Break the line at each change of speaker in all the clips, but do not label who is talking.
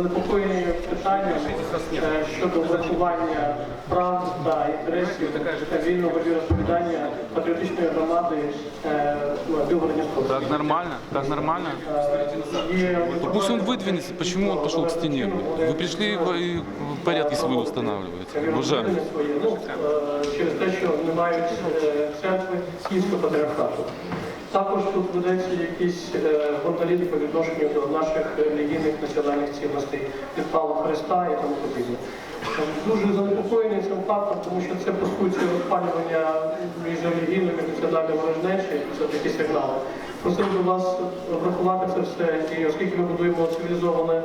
занепокоєні питанням е, щодо врахування прав та інтересів вільного віросповідання патріотичної громади е, Білгород-Дністровської.
Так нормально? Так нормально?
Є
Ну, Пусть он выдвинется, почему он пошел к стене? Вы пришли в и порядки свои устанавливаете. Уважаемый.
своє, ну, е, через те, що не мають е, церкви Київського патріархату. Також тут ведеться якийсь е, по відношенню до наших релігійних національних цінностей, підпалу Христа і тому подібне. Е, Дуже занепокоєний цим фактом, тому що це по суті розпалювання між релігійними національними ворожнечі, це такі сигнали. Просив би вас врахувати це все, і оскільки ми будуємо цивілізоване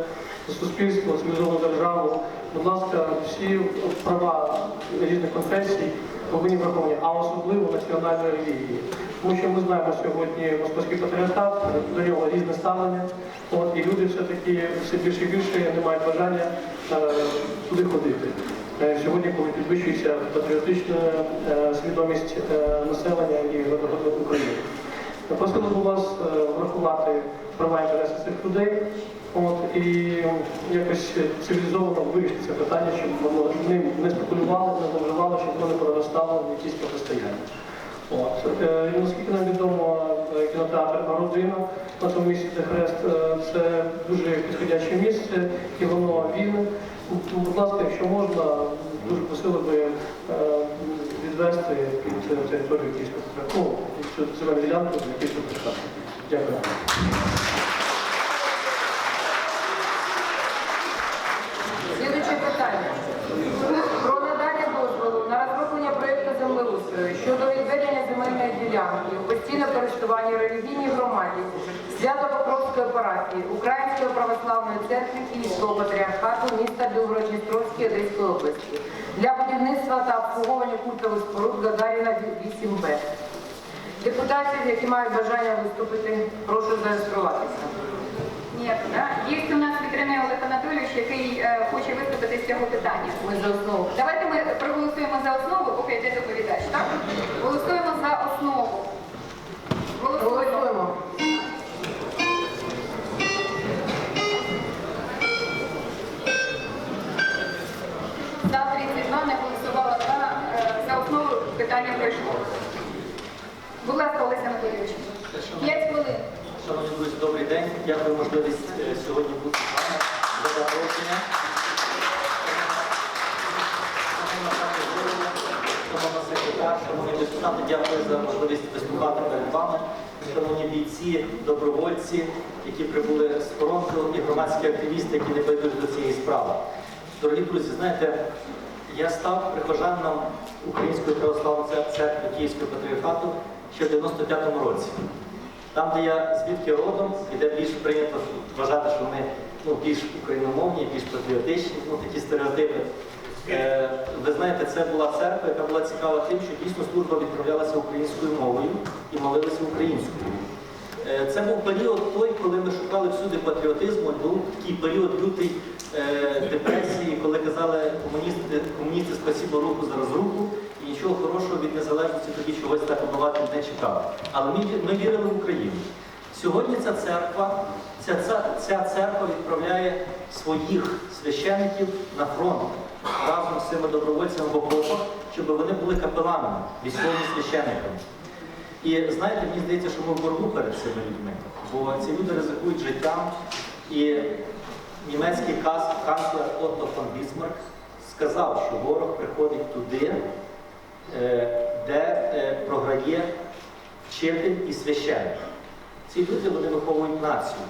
суспільство, цивілізовану державу, будь ласка, всі права різних конфесій повинні враховані, а особливо національної релігії. Тому що ми знаємо сьогодні московський патріархат, до нього різне ставлення. От, і люди все-таки все більше і більше не мають бажання е, туди ходити. Е, Сьогодні, коли підвищується патріотична е, свідомість е, населення і України. Просили б вас е, врахувати права інтереси цих людей от, і якось цивілізовано вирішити це питання, щоб воно ним не спекулювали, не зловживали, щоб воно не проростало в якісь протистояння. От. Е, і наскільки нам відомо, е, кінотеатр Родина на тому місці, де хрест, це дуже підходяще місце, і воно вільне. Будь ласка, якщо можна, дуже просили би відвести під територію Київського ну, цю ділянку для Київського патріархату. Дякую.
Слідуюче питання. Про надання дозволу на розроблення проєкту землеустрою щодо відведення земельної ділянки у постійне користування релігійній громаді Свято-Покровської парафії Української православної церкви Київського патріархату міста Білгород-Дністровської Одеської області для будівництва та обслуговування культових споруд Гагаріна 8Б. Депутатів, які мають бажання виступити, прошу зареєструватися.
Ні, є у нас вітряний Олег Анатолійович, який е, хоче виступити з цього питання.
Ми за основу.
Давайте ми проголосуємо за основу, поки йде доповідач, так? Голосуємо за основу. Голосуємо.
Голосуємо.
За 32 не голосувала за, е, за основу питання пройшло. Будь ласка, Олеся Анатолійович. 5 хвилин.
Шановні друзі, добрий день. Дякую можливість е, сьогодні бути з вами за запрошення. Шановні депутати, дякую за можливість виступати перед вами. Шановні бійці, добровольці, які прибули з фронту, і громадські активісти, які не байдужі до цієї справи. Дорогі друзі, знаєте, я став прихожаном Української православної церкви Київського патріархату ще в 95-му році. Там, де я звідки родом, і де більш прийнято вважати, що ми ну, більш україномовні, більш патріотичні, ну такі стереотипи. Е, ви знаєте, це була церква, яка була цікава тим, що дійсно служба відправлялася українською мовою і молилася українською. Е, Це був період той, коли ми шукали всюди патріотизму, був такий період лютий е, депресії, коли казали комуністи, комуністи спасибо руку за розруху, нічого хорошого від незалежності тоді чогось так обувати не чекали. Але ми, ми вірили в Україну. Сьогодні ця церква, ця, ця, ця церква відправляє своїх священиків на фронт разом з цими добровольцями в окопах, щоб вони були капеланами, військовими священниками. І знаєте, мені здається, що ми в боргу перед цими людьми, бо ці люди ризикують життям. І німецький канцлер Отто фон Бісмарк сказав, що ворог приходить туди, де е, програє вчитель і священник. Ці люди вони виховують націю.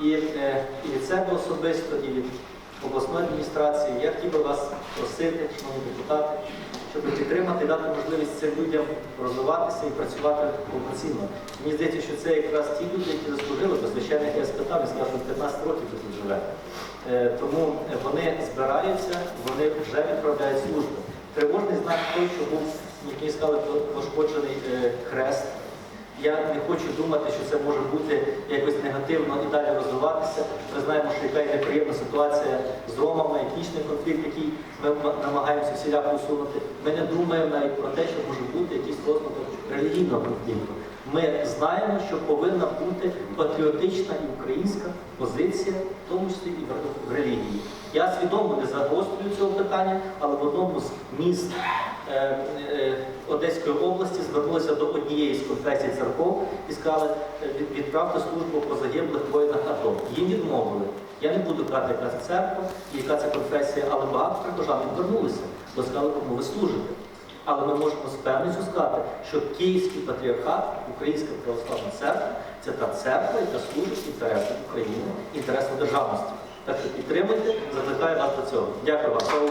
І, е, і від себе особисто, і від обласної адміністрації я хотів би вас просити, шановні депутати, щоб підтримати, дати можливість цим людям розвиватися і працювати повноцінно. Мені здається, що це якраз ті люди, які заслужили, бо священник я спитав, сказав, що 15 років тут живе. Е, Тому вони збираються, вони вже відправляють службу. Тривожний знак той, що був, як мені сказали, пошкоджений е, хрест. Я не хочу думати, що це може бути якось негативно і далі розвиватися. Ми знаємо, що яка неприємна ситуація з Ромами, етнічний конфлікт, який ми намагаємося всіляко усунути. Ми не думаємо навіть про те, що може бути якийсь розвиток релігійного конфлікту. Ми знаємо, що повинна бути патріотична і українська позиція, в тому числі і в релігії. Я свідомо не загострюю цього питання, але в одному з міст е, е, Одеської області звернулися до однієї з конфесій церков і сказали, е, від- відправте службу по загиблих воїнах АТО. Їм відмовили. Я не буду казати, яка це церква яка це конфесія, але багато прихожан відвернулися, бо сказали, кому ви служите. Але ми можемо з певністю сказати, що Київський патріархат, Українська православна церква це та церква, яка служить інтересам України, інтересам державності. Так що підтримуйте, закликаю вас до цього. Дякую вам.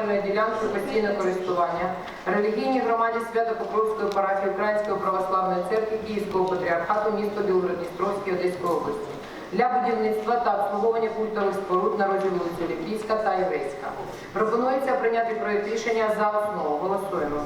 земельної ділянки постійного користування релігійній громаді Свято-Покровської парафії Української православної церкви Київського патріархату міста Білгород-Дністровській Одеської області для будівництва та обслуговування культових споруд на вулиці Ліпійська та Єврейська. Пропонується прийняти проєкт рішення за основу. Голосуємо.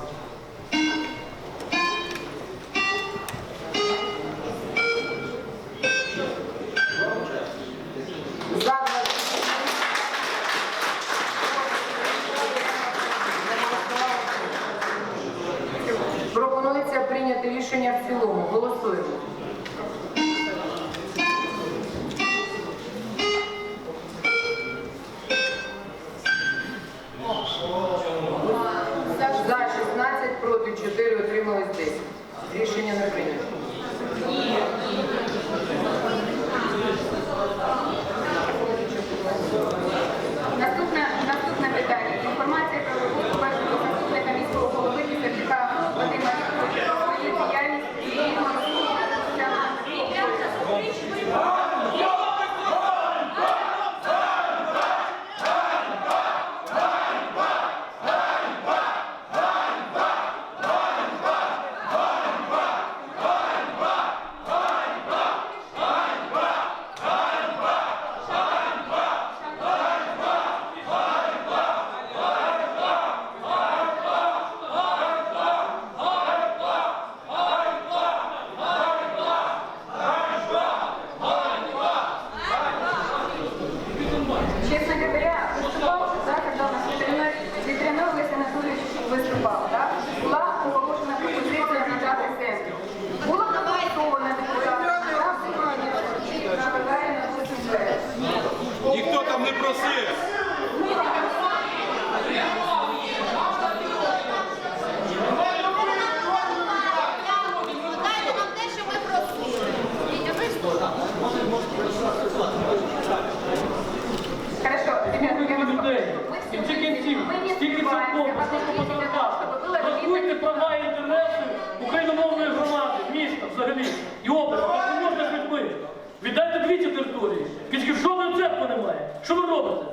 Що ви
робите?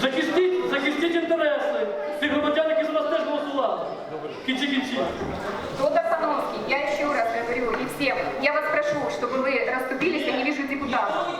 Захистіть, захистіть інтереси тих громадян, які за вас теж голосували. Кінці кінці.
Вот Остановский, я ще раз говорю, і всім. я вас прошу, щоб ви расступились, я
не
вижу депутатів.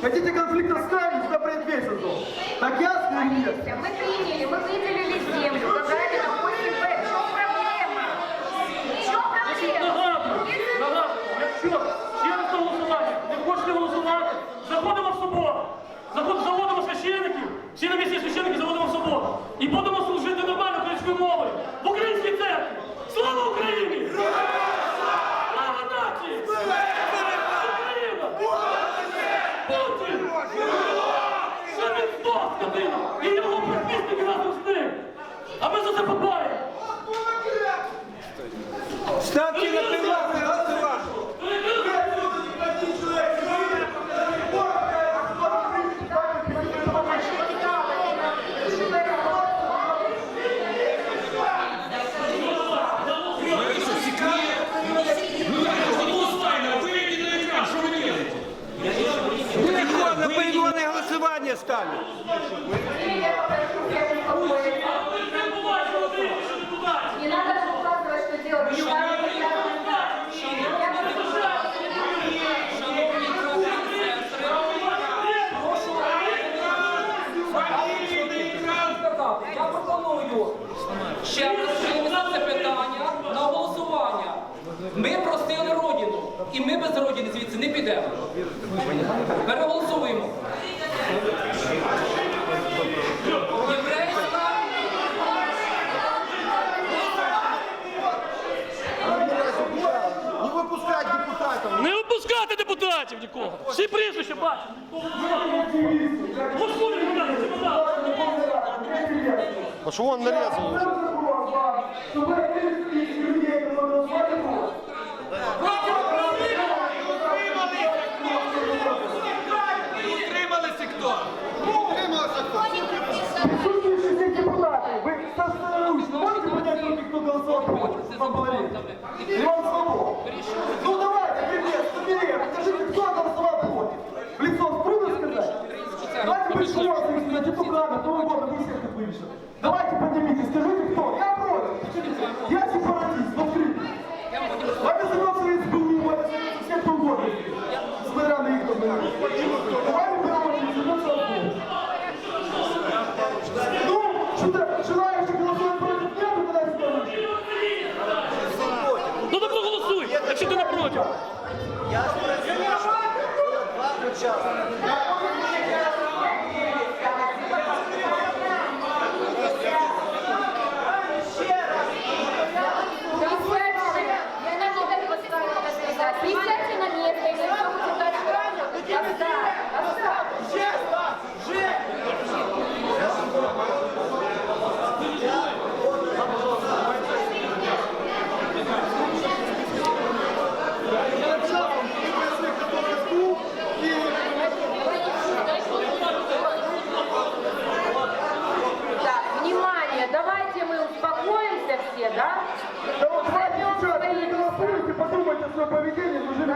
Хотите конфликт оставить на предвесен? Так ясно или нет?
Мы приняли, мы выделили землю.
звідси не підемо. Переголосуємо. Єврейська
Не выпускать депутатов.
Не випускати депутатів нікого. Всі прізвища бачать. Голосуй, депутати, депутати.
А что он нарезал уже? Чтобы эти людей, Иван Сапов. Посмотри. Иван Сапов. Ну давайте, привет, собери. Скажите, кто там Сапов? Лицо спрыгнуть сказать? Давайте пришли, на депутата, кто угодно, мы всех вывешем. Давайте поднимите, скажите, кто? Я против. Я сепаратист, смотри. Вами занимался из БУ, все кто угодно. Смотря на их обманывание. Давай выбираем, что Ну, что-то,
что якщо ти не проти.
Я два учасники.
Присядьте. Я не могу поставить это сказать. Присядьте на место, и все будет дальше работать. Оставь, оставь.
Так, внимание, давайте мы успокоимся все, да?
Да вот давайте,
Займем
девчата,
свои
не голосуйте, подумайте о своем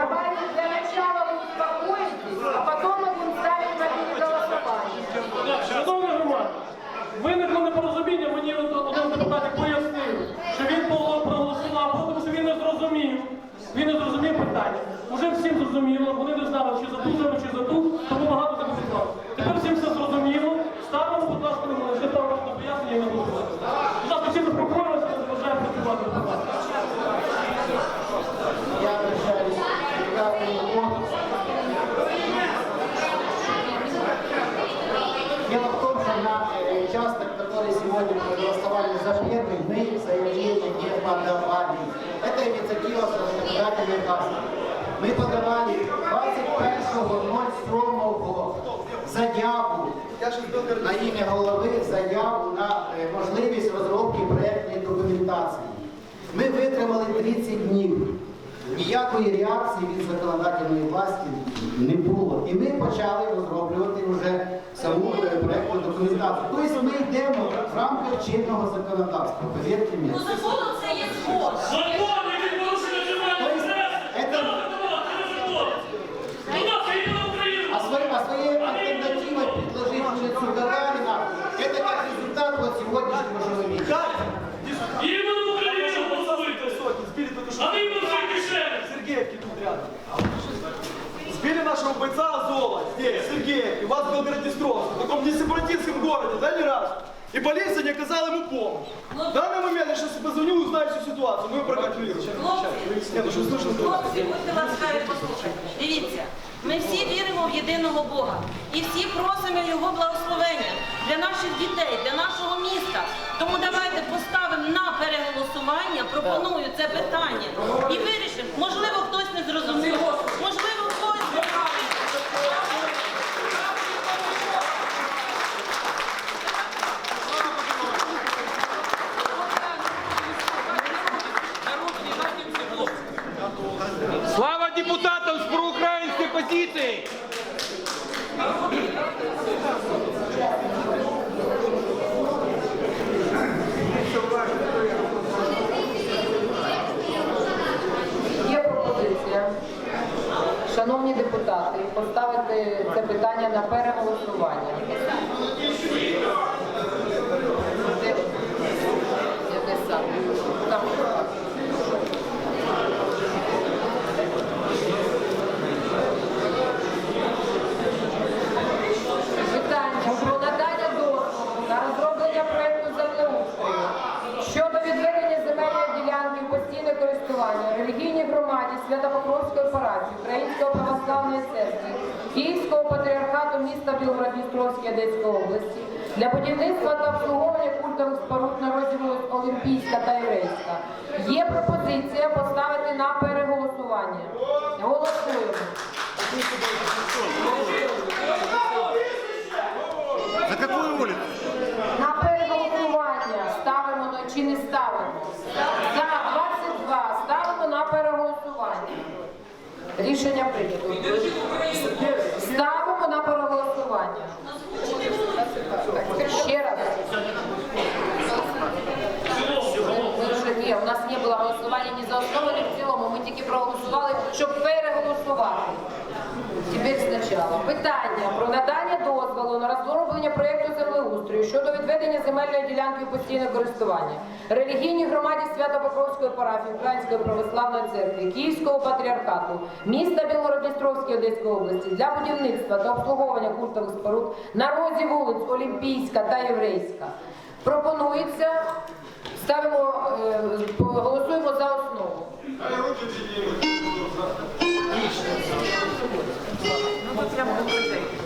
поведении, мы живем.
Давайте для начала вы успокоитесь, а потом мы будем ставить на переголосование.
Шановна громада, виникло непорозуміння, мені от- один з депутатів пояснив, що він поло- проголосував, тому що він не зрозумів. Він не зрозумів питання. Уже всім зрозуміло,
19. Ми подавали 21.07 заяву на ім'я голови заяву на е, можливість розробки проєктної документації. Ми витримали 30 днів. Ніякої реакції від законодательної власті не було. І ми почали розроблювати вже саму е, проєктну документацію. Тобто ми йдемо в рамках чинного законодавства. Повірте мені.
Ну законом це є згода.
нашего бойца Азова здесь, Сергеевки, у вас в Белгороднестровске, в таком несепаратистском городе, да, не раз? И полиция не оказала ему помощь. В данный момент я сейчас позвоню и узнаю всю ситуацию, мы ее проконтролируем. Нет, ну что слышно?
Хлопці, будьте ласкаві, послухайте. Дивіться, ми всі віримо в єдиного Бога і всі просимо Його благословення для наших дітей, для нашого міста. Тому давайте поставимо на переголосування, пропоную це питання і вирішимо. Можливо, хтось не зрозумів,
Позиції!
Є пропозиція. шановні депутати, поставити це питання на переголосування. Де- Яке саме? Там. Питання про надання дозволу на розроблення проєкту землеустрою щодо відведення земельної ділянки в постійне користування релігійній громаді Свято-Покровської парафії Української православної церкви Київського патріархату міста Білгород-Дністровській Одеської області для будівництва та обслуговування культових споруд на розділу Олімпійська та Єврейська. Є пропозиція поставити на переголосування. Голосуємо.
На какую улицу?
На переголосування ставимо чи не ставимо? За 22 ставимо на переголосування. Рішення прийнято. Ставимо на переголосування. Ще раз. Ні, у нас не було голосування ні за основу, ні в цілому. Ми тільки проголосували, щоб переголосувати. Питання про на розроблення проєкту землеустрою щодо відведення земельної ділянки у постійне користування релігійній громаді Свято-Покровської парафії Української православної церкви Київського патріархату міста Білгород-Дністровської Одеської області для будівництва та обслуговування культових споруд на розі вулиць Олімпійська та Єврейська. Пропонується, ставимо, е, голосуємо за основу. За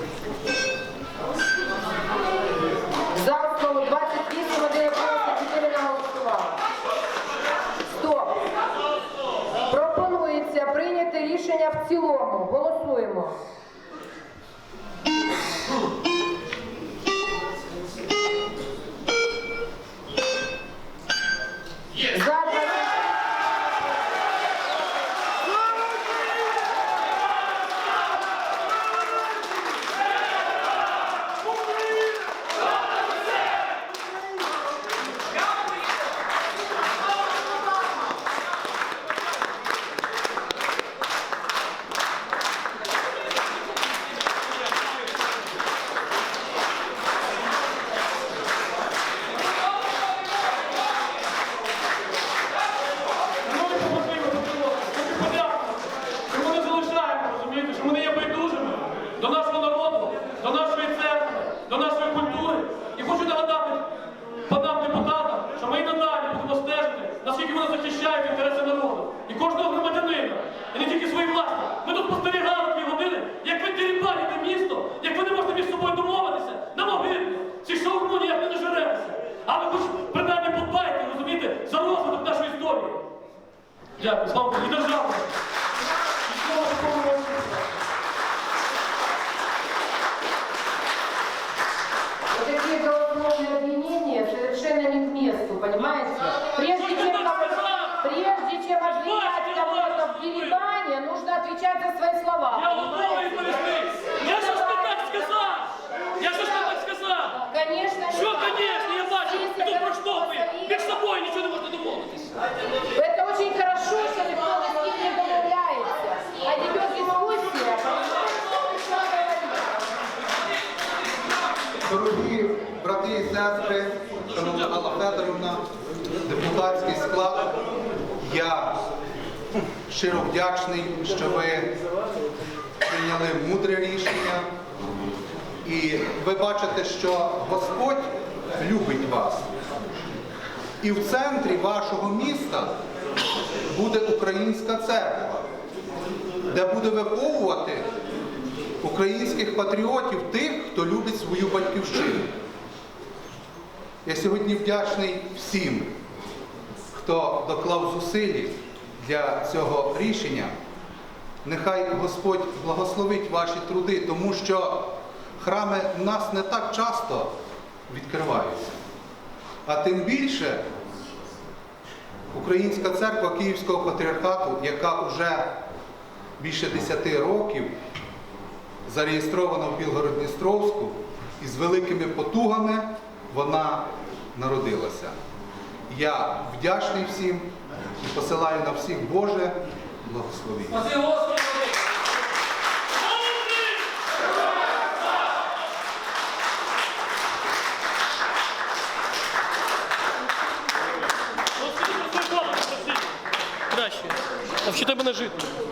захищають інтереси народу і кожного громадянина, і не тільки свої власні. Ми тут спостерігали дві години, як ви дерибаните місто, як ви не можете між собою домовитися на могилі. Ці шаурму ніяк не нажеретеся. А ви хоч принаймні подбайте, розумієте, за розвиток нашої історії. Дякую, слава Богу, і держава. І слава Богу.
Вот такие голословные обвинения совершенно не к месту, понимаете? Прежде чем, прежде чем обвинять кого-то в дереване, нужно отвечать за свои слова.
Я готовий відповісти. Я ж не так сказав. Я ж не так сказав.
Конечно,
Що,
не
звісно, я бачу,
городского
проштовхує. Між собою нічого не можете домовитись.
Это очень хорошо, что никто ни с кем не домовляется. А идет дискуссия,
Дорогі брати і сестри, шановна Алла Федорівна, депутатський склад, я щиро вдячний, що ви прийняли мудре рішення. І ви бачите, що Господь любить вас. І в центрі вашого міста буде українська церква, де буде виховувати українських патріотів, тих, хто любить свою батьківщину. Я сьогодні вдячний всім, хто доклав зусилі для цього рішення. Нехай Господь благословить ваші труди, тому що храми в нас не так часто відкриваються. А тим більше Українська церква Київського патріархату, яка вже більше 10 років зареєстрована в Білгород-Дністровську, і з великими потугами вона народилася. Я вдячний всім і посилаю на всіх Боже благословіння.
Спаси Господи!
Себе